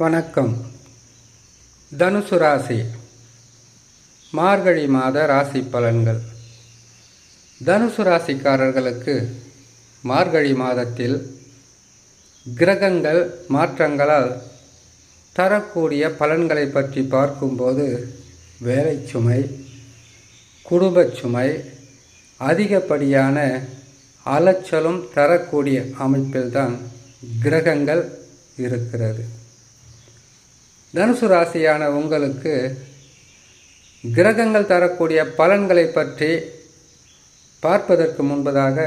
வணக்கம். தனுசு ராசி. மார்கழி மாத ராசி பலன்கள். தனுசு ராசிக்காரர்களுக்கு மார்கழி மாதத்தில் கிரகங்கள் மாற்றங்களால் தரக்கூடிய பலன்களை பற்றி பார்க்கும்போது வேலை சுமை குடும்பச் சுமை அதிகப்படியான அலைச்சலும் தரக்கூடிய அமைப்பில்தான் கிரகங்கள் இருக்கிறது. தனுசு ராசியான உங்களுக்கு கிரகங்கள் தரக்கூடிய பலன்களை பற்றி பார்ப்பதற்கு முன்பதாக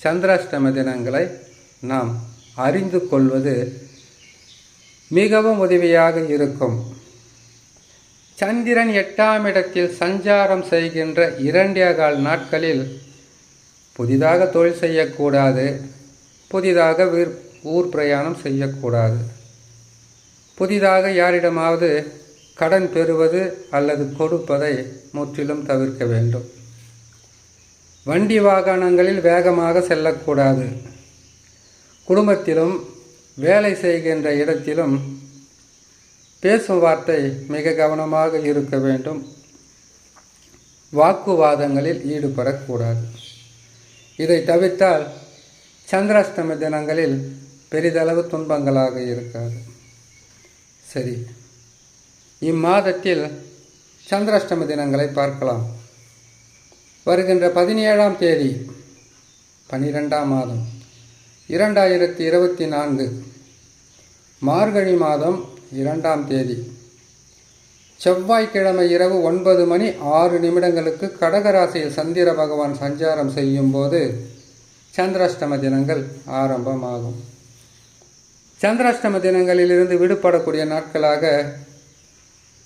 சந்திராஷ்டம தினங்களை நாம் அறிந்து கொள்வது மிகவும் உதவியாக இருக்கும். சந்திரன் எட்டாம் இடத்தில் சஞ்சாரம் செய்கின்ற இரண்டே கால் நாட்களில் புதிதாக தொழில் செய்யக்கூடாது புதிதாக வீர் ஊர் பிரயாணம் செய்யக்கூடாது. புதிதாக யாரிடமாவது கடன் பெறுவது அல்லது கொடுப்பதை முற்றிலும் தவிர்க்க வேண்டும். வண்டி வாகனங்களில் வேகமாக செல்லக்கூடாது. குடும்பத்திலும் வேலை செய்கின்ற இடத்திலும் பேசும் வார்த்தை மிக கவனமாக இருக்க வேண்டும். வாக்குவாதங்களில் ஈடுபடக்கூடாது. இதை தவிர்த்தால் சந்திராஷ்டம தினங்களில் பெரிதளவு துன்பங்களாக இருக்காது. சரி. இம்மாதத்தில் சந்திராஷ்டம தினங்களை பார்க்கலாம். வருகின்ற பதினேழாம் தேதி பனிரெண்டாம் மாதம் இரண்டாயிரத்தி இருபத்தி நான்கு மார்கழி மாதம் இரண்டாம் தேதி. செவ்வாய்க்கிழமை இரவு ஒன்பது மணி ஆறு நிமிடங்களுக்கு கடகராசியில் சந்திர பகவான் சஞ்சாரம் செய்யும் போது சந்திராஷ்டம தினங்கள் ஆரம்பமாகும். சந்திராஷ்டம தினங்களிலிருந்து விடுபடக்கூடிய நாட்களாக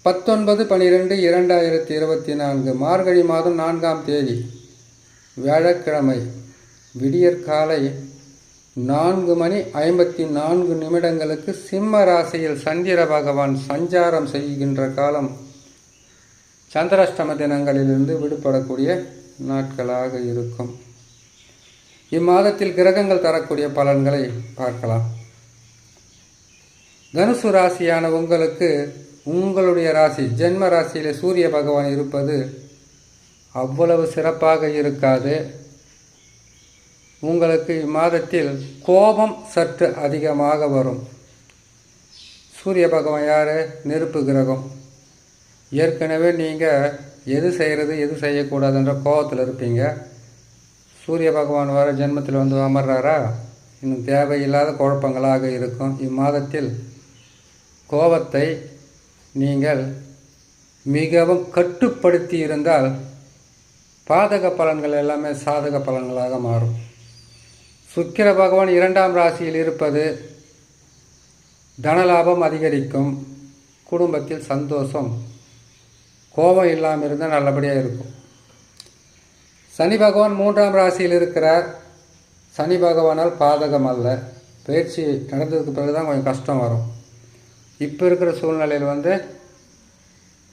பத்தொன்பது பனிரெண்டு இரண்டாயிரத்தி இருபத்தி நான்கு மார்கழி மாதம் நான்காம் தேதி வியாழக்கிழமை விடியற்காலை நான்கு மணி ஐம்பத்தி நான்கு நிமிடங்களுக்கு சிம்ம ராசியில் சந்திர பகவான் சஞ்சாரம் செய்கின்ற காலம் சந்திராஷ்டம தினங்களிலிருந்து விடுபடக்கூடிய நாட்களாக இருக்கும். இம்மாதத்தில் கிரகங்கள் தரக்கூடிய பலன்களை பார்க்கலாம். தனுசு ராசியான உங்களுக்கு உங்களுடைய ராசி ஜென்ம ராசியில் சூரிய பகவான் இருப்பது அவ்வளவு சிறப்பாக இருக்காது. உங்களுக்கு இம்மாதத்தில் கோபம் சற்று அதிகமாக வரும். சூரிய பகவான் யார்? நெருப்பு கிரகம். ஏற்கனவே நீங்கள் எது செய்கிறது எது செய்யக்கூடாதுன்ற கோபத்தில் இருப்பீங்க. சூரிய பகவான் வர ஜென்மத்தில் வந்து அமர்றாரா? இன்னும் தேவையில்லாத குழப்பங்களாக இருக்கும். இம்மாதத்தில் கோபத்தை நீங்கள் மிகவும் கட்டுப்படுத்தி இருந்தால் பாதக பலன்கள் எல்லாமே சாதக பலன்களாக மாறும். சுக்கிர பகவான் இரண்டாம் ராசியில் இருப்பது தனலாபம் அதிகரிக்கும் குடும்பத்தில் சந்தோஷம் கோபம் இல்லாமல் இருந்தால் நல்லபடியாக இருக்கும். சனி பகவான் மூன்றாம் ராசியில் இருக்கிறார். சனி பகவானால் பாதகம் அல்ல. பயிற்சி நடந்ததுக்கு பிறகு தான் கொஞ்சம் கஷ்டம் வரும். இப்போ இருக்கிற சூழ்நிலையில் வந்து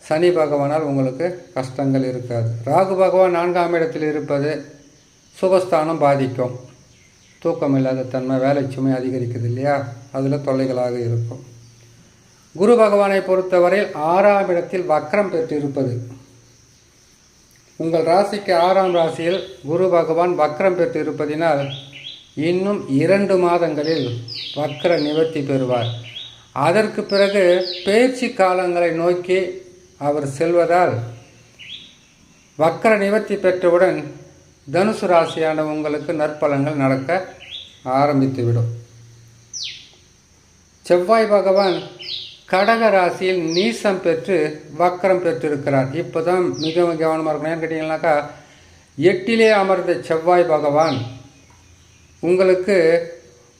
சனி பகவானால் உங்களுக்கு கஷ்டங்கள் இருக்காது. ராகு பகவான் நான்காம் இடத்தில் இருப்பது சுகஸ்தானம் பாதிக்கும். தூக்கம் இல்லாத தன்மை வேலை சுமை அதிகரிக்குது இல்லையா? அதில் தொல்லைகளாக இருக்கும். குரு பகவானை பொறுத்தவரையில் ஆறாம் இடத்தில் வக்ரம் பெற்றிருப்பது. உங்கள் ராசிக்கு ஆறாம் ராசியில் குரு பகவான் வக்ரம் பெற்றிருப்பதினால் இன்னும் இரண்டு மாதங்களில் வக்ர நிவர்த்தி பெறுவார். அதற்கு பிறகு பேச்சு காலங்களை நோக்கி அவர் செல்வதால் வக்கர நிவர்த்தி பெற்றவுடன் தனுசு ராசியான உங்களுக்கு நற்பலங்கள் நடக்க ஆரம்பித்துவிடும். செவ்வாய் பகவான் கடக ராசியில் நீசம் பெற்று வக்கரம் பெற்றிருக்கிறார். இப்போ தான் மிகவும் கவனமாக இருக்கணும். ஏன்னு கேட்டிங்கனாக்கா எட்டிலே அமர்ந்த செவ்வாய் பகவான் உங்களுக்கு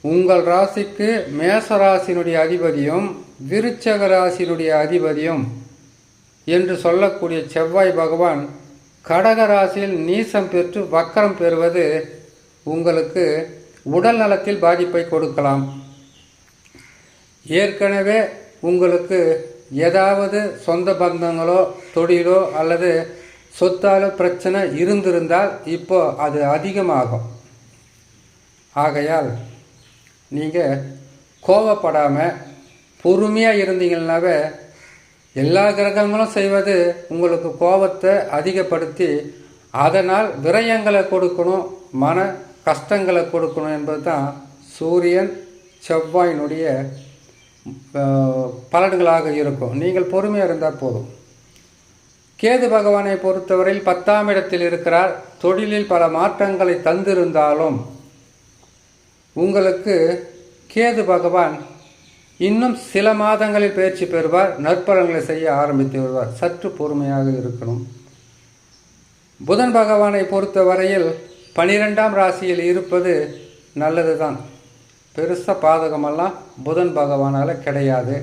உங்கள் ராசிக்கு மேச ராசினுடைய அதிபதியும் விருச்சக ராசியினுடைய அதிபதியும் என்று சொல்லக்கூடிய செவ்வாய் பகவான் கடக ராசியில் நீசம் பெற்று வக்கரம் பெறுவது உங்களுக்கு உடல் நலத்தில் பாதிப்பை கொடுக்கலாம். ஏற்கனவே உங்களுக்கு ஏதாவது சொந்த பந்தங்களோ தொழிலோ அல்லது சொத்தாலோ பிரச்சனை இருந்திருந்தால் இப்போ அது அதிகமாகும். ஆகையால் நீங்கள் கோவப்படாமல் பொறுமையாக இருந்தீங்கன்னாவே எல்லா கிரகங்களும் செய்வது உங்களுக்கு கோபத்தை அதிகப்படுத்தி அதனால் விரயங்களை கொடுக்கணும் மன கஷ்டங்களை கொடுக்கணும் என்பது தான் சூரியன் செவ்வாயினுடைய பலன்களாக இருக்கும். நீங்கள் பொறுமையாக இருந்தால் போதும். கேது பகவானை பொறுத்தவரையில் பத்தாம் இடத்தில் இருக்கிறார். தொழிலில் பல மாற்றங்களை தந்திருந்தாலும் உங்களுக்கு கேது பகவான் இன்னும் சில மாதங்களில் பயிற்சி பெறுவார் நற்பலன்களை செய்ய ஆரம்பித்து வருவார். சற்று பொறுமையாக இருக்கணும். புதன் பகவானை பொறுத்தவரையில் பனிரெண்டாம் ராசியில் இருப்பது நல்லது தான் பெருசாக பாதகமெல்லாம் புதன் பகவானால் கிடையாது.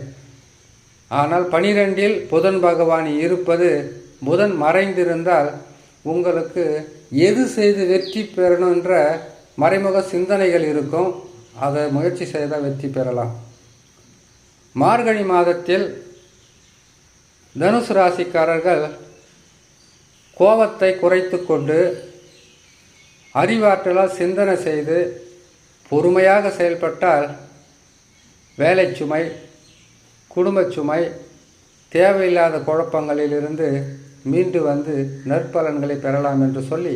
ஆனால் பனிரெண்டில் புதன் பகவான் இருப்பது புதன் மறைந்திருந்தால் உங்களுக்கு எது செய்து வெற்றி பெறணுன்ற மறைமுக சிந்தனைகள் இருக்கும். அதை முயற்சி செய்தால் வெற்றி பெறலாம். மார்கழி மாதத்தில் தனுசு ராசிக்காரர்கள் கோபத்தை குறைத்து கொண்டு அறிவாற்றலால் சிந்தனை செய்து பொறுமையாக செயல்பட்டால் வேலை சுமை குடும்பச் சுமை தேவையில்லாத குழப்பங்களிலிருந்து மீண்டு வந்து நற்பலன்களை பெறலாம் என்று சொல்லி